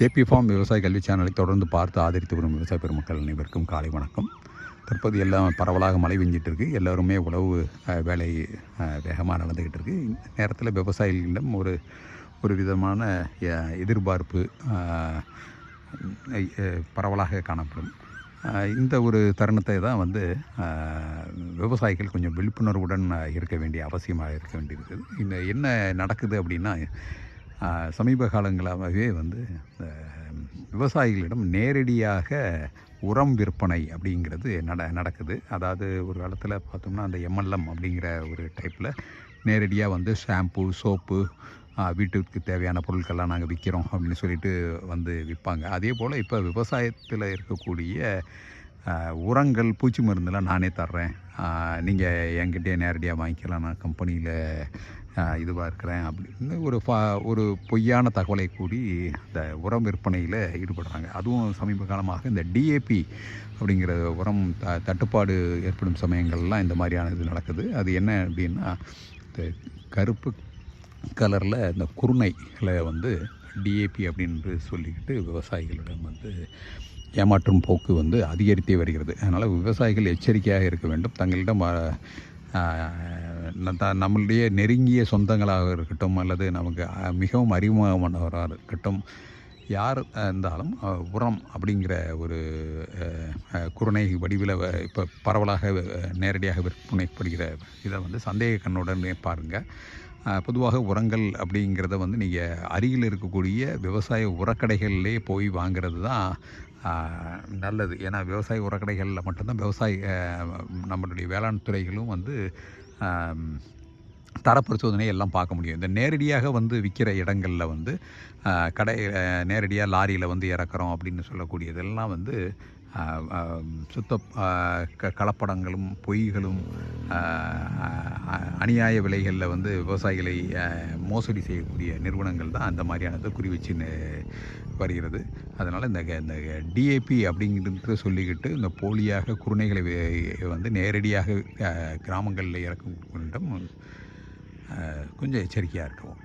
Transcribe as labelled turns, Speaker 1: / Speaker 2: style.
Speaker 1: JP form விவசாய கல்வி சேனலை தொடர்ந்து பார்த்து ஆதரித்து வரும் விவசாய பெருமக்கள் அனைவருக்கும் காலை வணக்கம். தற்போது எல்லாம் பரவலாக மழை பெஞ்சிட்டு இருக்குது எல்லாருமே உழவு வேலை வேகமாக நடந்துக்கிட்டு இருக்குது இந்த நேரத்தில் விவசாயிகளிடம் ஒரு ஒரு விதமான எதிர்பார்ப்பு பரவலாக காணப்படும். இந்த ஒரு தருணத்தை தான் வந்து விவசாயிகள் கொஞ்சம் விழிப்புணர்வுடன் இருக்க வேண்டிய அவசியமாக இருக்க வேண்டியிருக்குது. இந்த என்ன நடக்குது அப்படின்னா சமீப காலங்களாகவே வந்து விவசாயிகளிடம் நேரடியாக உரம் விற்பனை அப்படிங்கிறது நட நடக்குது. அதாவது ஒரு காலத்தில் பார்த்தோம்னா அந்த எம்எல்எம் அப்படிங்கிற ஒரு டைப்பில் நேரடியாக வந்து ஷாம்பு சோப்பு வீட்டுக்கு தேவையான பொருட்கள்லாம் நாங்கள் விற்கிறோம் அப்படின்னு சொல்லிட்டு வந்து விற்பாங்க. அதே போல் இப்போ விவசாயத்தில் இருக்கக்கூடிய உரங்கள் பூச்சி மருந்தெல்லாம் நானே தர்றேன். நீங்கள் என்கிட்டே நேரடியாக வாங்கிக்கலாம். நான் கம்பெனியில் இதுவாக இருக்கிறேன் அப்படின்னு ஒரு ஃபா ஒரு பொய்யான தகவலை கூடி இந்த உரம் விற்பனையில் ஈடுபடுறாங்க. அதுவும் சமீப காலமாக இந்த டிஏபி அப்படிங்கிற உரம் த தட்டுப்பாடு ஏற்படும் சமயங்கள்லாம் இந்த மாதிரியான இது நடக்குது. அது என்ன அப்படின்னா இந்த கருப்பு கலரில் இந்த குருணைகளை வந்து டிஏபி அப்படின்னு சொல்லிக்கிட்டு விவசாயிகளிடம் வந்து ஏமாற்றும் போக்கு வந்து அதிகரித்தே வருகிறது. அதனால் விவசாயிகள் எச்சரிக்கையாக இருக்க வேண்டும். தங்களிடம் நம்மளுடைய நெருங்கிய சொந்தங்களாக இருக்கட்டும் அல்லது நமக்கு மிகவும் அறிமுகமானவராக இருக்கட்டும் யார் இருந்தாலும் உரம் அப்படிங்கிற ஒரு அஹ், குருணை வடிவில் இப்போ பரவலாக நேரடியாக விற்பனைப்படுகிற இதை வந்து சந்தேக கண்ணுடன் பாருங்கள் பொதுவாக உரங்கள் அப்படிங்கிறத வந்து நீங்கள் அருகில் இருக்கக்கூடிய விவசாய உரக்கடைகளிலே போய் வாங்குறது தான் நல்லது. ஏன்னா விவசாய உரக்கடைகளில் மட்டும்தான் விவசாய நம்மளுடைய வேளாண் துறைகளும் வந்து தர தரப்பரிசோதனை எல்லாம் பார்க்க முடியும். இந்த நேரடியாக வந்து விற்கிற இடங்களில் வந்து கடை நேரடியாக லாரியில் வந்து இறக்குறோம் அப்படின்னு சொல்லக்கூடியதெல்லாம் வந்து சுத்த க கலப்படங்களும் பொய்களும் அநியாய விலைகளில் வந்து விவசாயிகளை மோசடி செய்யக்கூடிய நிறுவனங்கள் தான் அந்த மாதிரியானதை குறி வச்சு வருகிறது. அதனால் இந்த க- இந்த டிஏபி அப்படிங்கிறது சொல்லிக்கிட்டு இந்த போலியாக குருணைகளை வந்து நேரடியாக கிராமங்களில் இறக்கும் கொண்டும் கொஞ்சம் எச்சரிக்கையாக இருக்கவும்.